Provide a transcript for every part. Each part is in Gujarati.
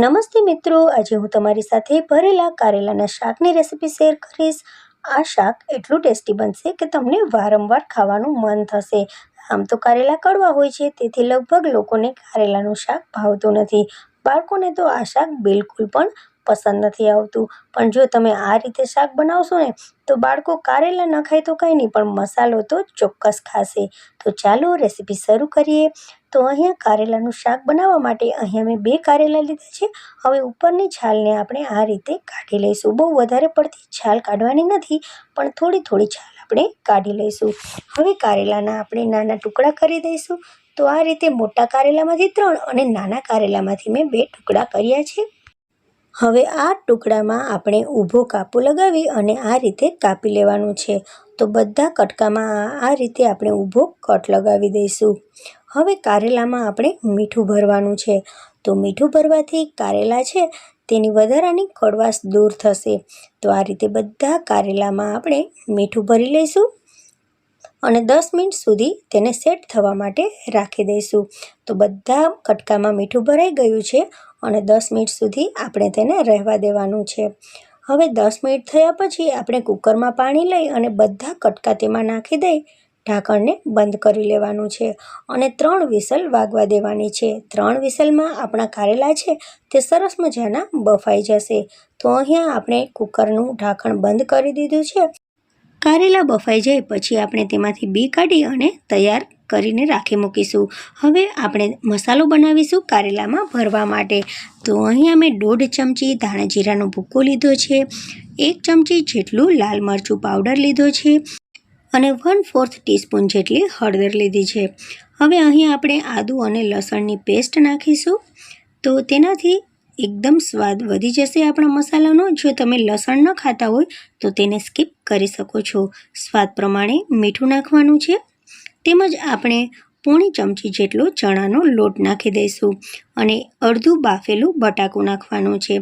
નમસ્તે મિત્રો, આજે હું તમારી સાથે ભરેલા કારેલાના શાકની રેસીપી શેર કરીશ. આ શાક એટલું ટેસ્ટી બનશે કે તમને વારંવાર ખાવાનું મન થશે. આમ તો કારેલા કડવા હોય છે, તેથી લગભગ લોકોને કારેલાનું શાક ભાવતું નથી. બાળકોને તો આ શાક બિલકુલ પણ પસંદ નથી આવતું. પણ જો તમે આ રીતે શાક બનાવશો ને, તો બાળકો કારેલા ન ખાય તો કંઈ નહીં, પણ મસાલો તો ચોક્કસ ખાશે. તો ચાલો રેસીપી શરૂ કરીએ. તો અહીંયા કારેલાનું શાક બનાવવા માટે અહીંયા મેં બે કારેલા લીધા છે. હવે ઉપરની છાલને આપણે આ રીતે કાઢી લઈશું. બહુ વધારે પડતી છાલ કાઢવાની નથી, પણ થોડી થોડી છાલ આપણે કાઢી લઈશું. હવે કારેલાના આપણે નાના ટુકડા કરી દઈશું. તો આ રીતે મોટા કારેલામાંથી ત્રણ અને નાના કારેલામાંથી મેં બે ટુકડા કર્યા છે. હવે આ ટુકડામાં આપણે ઊભો કાપો લગાવી અને આ રીતે કાપી લેવાનું છે. તો બધા કટકામાં આ રીતે આપણે ઊભો કટ લગાવી દઈશું. હવે કારેલામાં આપણે મીઠું ભરવાનું છે. તો મીઠું ભરવાથી કારેલા છે, તેની વધારાની કડવાશ દૂર થશે. તો આ રીતે બધા કારેલામાં આપણે મીઠું ભરી લઈશું. અને દસ મિનિટ સુધી તેને સેટ થવા માટે રાખી દઈશું. તો બધા કટકામાં મીઠું ભરાઈ ગયું છે અને દસ મિનિટ સુધી આપણે તેને રહેવા દેવાનું છે. હવે દસ મિનિટ થયા પછી આપણે કુકરમાં પાણી લઈ અને બધા કટકા તેમાં નાખી દઈ ઢાંકણને બંધ કરી લેવાનું છે અને ત્રણ વિસલ વાગવા દેવાની છે. ત્રણ વિસલમાં આપણા કારેલા છે તે સરસ મજાના બફાઈ જશે. તો અહીંયા આપણે કુકરનું ઢાંકણ બંધ કરી દીધું છે કારેલા બફાઈ જાય પછી આપણે તેમાંથી બી કાઢી અને તૈયાર કરીને રાખી મૂકીશું. હવે આપણે મસાલો બનાવીશું કારેલામાં ભરવા માટે. તો અહીંયા મેં દોઢ ચમચી ધાણા જીરાનો ભૂકો લીધો છે, એક ચમચી જેટલું લાલ મરચું પાવડર લીધો છે અને વન ફોર્થ ટીસ્પૂન જેટલી હળદર લીધી છે. હવે અહીં આપણે આદું અને લસણની પેસ્ટ નાખીશું. તો તેનાથી એકદમ સ્વાદ વધી જશે આપણા મસાલાનો. જો તમે લસણ ન ખાતા હોય તો તેને સ્કીપ કરી શકો છો. સ્વાદ પ્રમાણે મીઠું નાખવાનું છે. તેમજ આપણે પોણી ચમચી જેટલો ચણાનો લોટ નાખી દઈશું અને અડધું બાફેલું બટાકું નાખવાનું છે.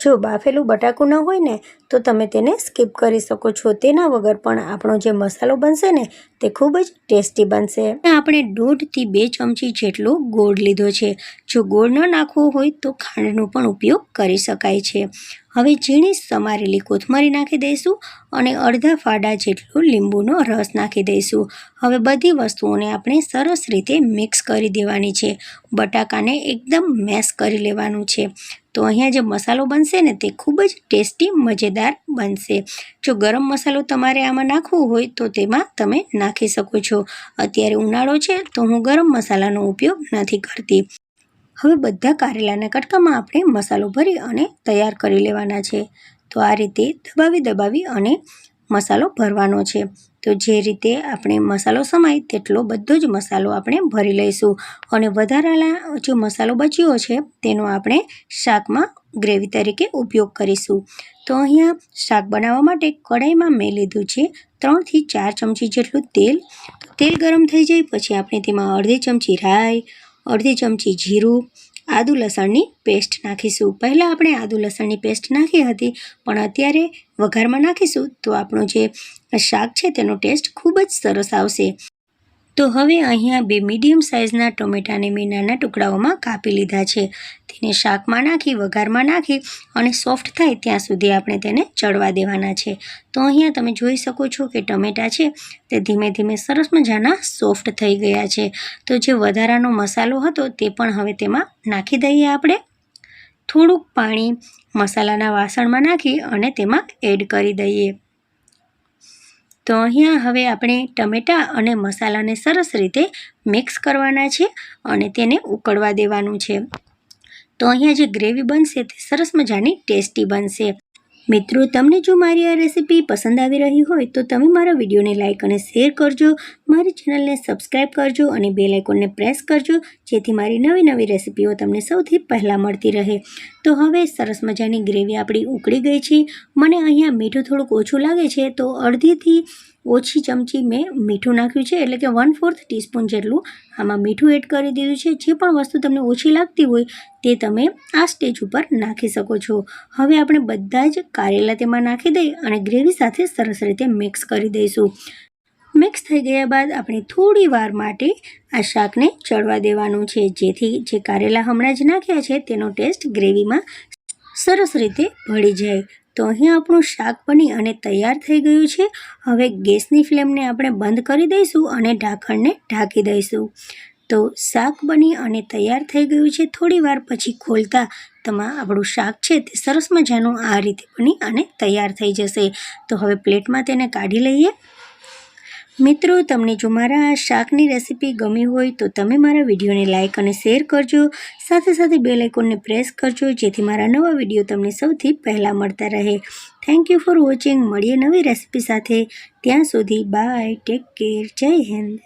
જો બાફેલું બટાકું ન હોય ને, તો તમે તેને સ્કીપ કરી શકો છો. તેના વગર પણ આપણો જે મસાલો બનશે ને, તે ખૂબ જ ટેસ્ટી બનશે. આપણે દોઢથી બે ચમચી જેટલો ગોળ લીધો છે. જો ગોળ ન નાખવો હોય તો ખાંડનો પણ ઉપયોગ કરી શકાય છે. હવે ઝીણી સમારેલી કોથમરી નાખી દઈશું અને અડધા ફાડા જેટલો લીંબુનો રસ નાખી દઈશું. હવે બધી વસ્તુઓને આપણે સરસ રીતે મિક્સ કરી દેવાની છે. બટાકાને એકદમ મેશ કરી લેવાનું છે. તો અહીંયા જે મસાલો બનશે ને તે ખૂબ જ ટેસ્ટી, મજેદાર બનશે. જો ગરમ મસાલો તમારે આમાં નાખવો હોય તો તેમાં તમે નાખી શકો છો. અત્યારે ઉનાળો છે તો હું ગરમ મસાલાનો ઉપયોગ નથી કરતી. હવે બધા કારેલાના કટકામાં આપણે મસાલો ભરી અને તૈયાર કરી લેવાના છે. તો આ રીતે દબાવી દબાવી અને મસાલો ભરવાનો છે. તો જે રીતે આપણે મસાલો સમાય તેટલો બધો જ મસાલો આપણે ભરી લઈશું. અને વધારાના જે મસાલો બચ્યો છે તેનો આપણે શાકમાં ગ્રેવી તરીકે ઉપયોગ કરીશું. તો અહીંયા શાક બનાવવા માટે કઢાઈમાં મેં લીધું છે ત્રણથી ચાર ચમચી જેટલું તેલ. તેલ ગરમ થઈ જાય પછી આપણે તેમાં અડધી ચમચી રાઈ અડધી ચમચી જીરું, આદુ લસણની પેસ્ટ નાખીશું. પહેલાં આપણે આદુ લસણની પેસ્ટ નાખી હતી, પણ અત્યારે વઘારમાં નાખીશું તો આપણું જે શાક છે તેનો ટેસ્ટ ખૂબ જ સરસ આવશે. તો હવે અહીંયા બે મીડિયમ સાઇઝના ટોમેટાને મેં નાના ટુકડાઓમાં કાપી લીધા છે. તેને શાકમાં નાખી, વઘારમાં નાખી અને સોફ્ટ થાય ત્યાં સુધી આપણે તેને ચડવા દેવાના છે. તો અહીંયા તમે જોઈ શકો છો કે ટમેટાં છે તે ધીમે ધીમે સરસ મજાના સોફ્ટ થઈ ગયા છે. તો જે વધારાનો મસાલો હતો તે પણ હવે તેમાં નાખી દઈએ આપણે. થોડુંક પાણી મસાલાના વાસણમાં નાખી અને તેમાં એડ કરી દઈએ. તો અહીંયા હવે આપણે ટમેટાં અને મસાલાને સરસ રીતે મિક્સ કરવાના છે અને તેને ઉકળવા દેવાનું છે. તો અહીંયા જે ગ્રેવી બનશે તે સરસ મજાની ટેસ્ટી બનશે. મિત્રો, તમને જો મારી આ રેસીપી પસંદ આવી રહી હોય તો તમે મારા વિડીયોને લાઇક અને શેર કરજો. મારી ચેનલને સબસ્ક્રાઈબ કરજો અને બે લાઇકોનને પ્રેસ કરજો, જેથી મારી નવી નવી રેસીપીઓ તમને સૌથી પહેલાં મળતી રહે. તો હવે સરસ મજાની ગ્રેવી આપણી ઉકળી ગઈ છે. મને અહીંયા મીઠું થોડુંક ઓછું લાગે છે, તો અડધીથી ઓછી ચમચી મેં મીઠું નાખ્યું છે, એટલે કે વન ફોર્થ ટીસ્પૂન જેટલું આમાં મીઠું એડ કરી દીધું છે. જે પણ વસ્તુ તમને ઓછી લાગતી હોય તે તમે આ સ્ટેજ ઉપર નાખી શકો છો. હવે આપણે બધા જ કારેલા તેમાં નાખી દઈ અને ગ્રેવી સાથે સરસ રીતે મિક્સ કરી દઈશું. મિક્સ થઈ ગયા બાદ આપણે થોડી વાર માટે આ શાકને ચડવા દેવાનું છે. જેથી જે કારેલા હમણાં જ નાખ્યા છે, તેનો ટેસ્ટ ગ્રેવીમાં સરસ રીતે ભળી જાય. તો અહીં આપણું શાક બની અને તૈયાર થઈ ગયું છે. હવે ગેસની ફ્લેમને આપણે બંધ કરી દઈશું અને ઢાંકણને ઢાંકી દઈશું. તો શાક બની અને તૈયાર થઈ ગયું છે થોડી વાર પછી ખોલતા તમા આપણું શાક છે તે સરસ મજાનું આ રીતે બની અને તૈયાર થઈ જશે. તો હવે પ્લેટમાં તેને કાઢી લઈએ. મિત્રો, તમને જો મારા આ શાકની રેસીપી ગમી હોય તો તમે મારા વિડીયોને લાઇક અને શેર કરજો. સાથે સાથે બે લાઇકોનને પ્રેસ કરજો, જેથી મારા નવા વીડિયો તમને સૌથી પહેલાં મળતા રહે. થેન્ક યુ ફોર વોચિંગ મળીએ નવી રેસીપી સાથે. ત્યાં સુધી બાય ટેક કેર જય હિન્દ.